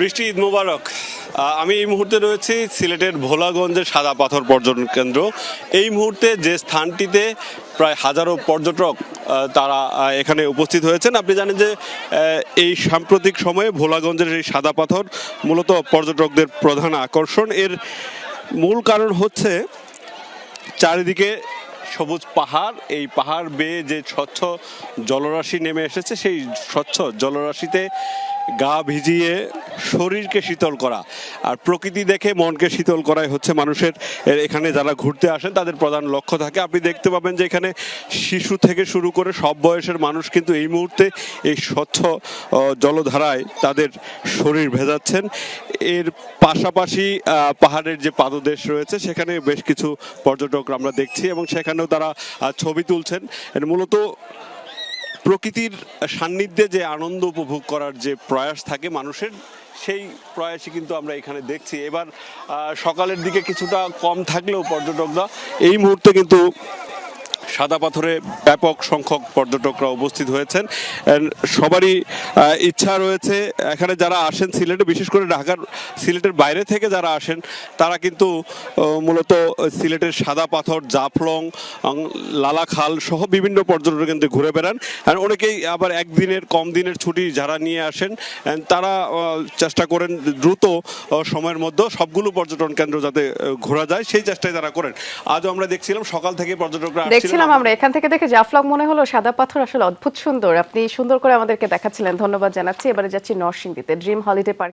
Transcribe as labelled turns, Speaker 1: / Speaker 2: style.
Speaker 1: বৃষ্টি ঈদ মোবারক আমি এই মুহূর্তে রয়েছি সিলেটের ভোলাগঞ্জের সাদা পাথর পর্যটন কেন্দ্র। এই মুহূর্তে যে স্থানটিতে প্রায় হাজারো পর্যটক তারা এখানে উপস্থিত হয়েছেন। আপনি জানেন যে এই সাম্প্রতিক সময়ে ভোলাগঞ্জের এই সাদা পাথর মূলত পর্যটকদের প্রধান আকর্ষণ। এর মূল কারণ হচ্ছে চারিদিকে সবুজ পাহাড়। এই পাহাড় বেয়ে যে স্বচ্ছ জলরাশি নেমে এসেছে, সেই স্বচ্ছ জলরাশিতে গা ভিজিয়ে শরীরকে শীতল করা। আর প্রকৃতি দেখে মনকে শীতল করাই হচ্ছে মানুষের এখানে যারা ঘুরতে আসেন তাদের প্রধান লক্ষ্য থাকে। আপনি দেখতে পাবেন যে এখানে শিশু থেকে শুরু করে সব বয়সের মানুষ কিন্তু এই মুহূর্তে এই স্বচ্ছ জলধারায় তাদের শরীর ভেজাচ্ছেন। এর পাশাপাশি পাহাড়ের যে পাদদেশ রয়েছে, সেখানে বেশ কিছু পর্যটক আমরা দেখছি এবং সেখানেও তারা ছবি তুলছেন। মূলত প্রকৃতির সান্নিধ্যে যে আনন্দ উপভোগ করার যে প্রয়াস থাকে মানুষের, সেই প্রয়াসই কিন্তু আমরা এখানে দেখছি। এবার সকালের দিকে কিছুটা কম থাকলেও পর্যটকরা এই মুহূর্তে কিন্তু সাদা পাথরে ব্যাপক সংখ্যক পর্যটকরা উপস্থিত হয়েছেন। সবারই ইচ্ছা রয়েছে, এখানে যারা আসেন সিলেটে, বিশেষ করে ঢাকার সিলেটের বাইরে থেকে যারা আসেন, তারা কিন্তু মূলত সিলেটের সাদা পাথর, জাফলং লালাখাল সহ বিভিন্ন পর্যটন কেন্দ্রে ঘুরে বেড়ান। অনেকেই আবার একদিনের, কম দিনের ছুটি যারা নিয়ে আসেন তারা চেষ্টা করেন দ্রুত সময়ের মধ্যে সবগুলো পর্যটন কেন্দ্র যাতে ঘোরা যায়, সেই চেষ্টাই তারা করেন। আজও আমরা দেখছিলাম, সকাল থেকে পর্যটকরা আসছিলেন।
Speaker 2: দেখছিলাম আমরা। এখান থেকে দেখে জাফলং মনে হলো সাদা পাথর আসলে অদ্ভুত সুন্দর। আপনি সুন্দর করে আমাদেরকে দেখাচ্ছিলেন। ধন্যবাদ জানাচ্ছি। এবারে যাচ্ছি নরসিংদীতে ড্রিম হলিডে পার্ক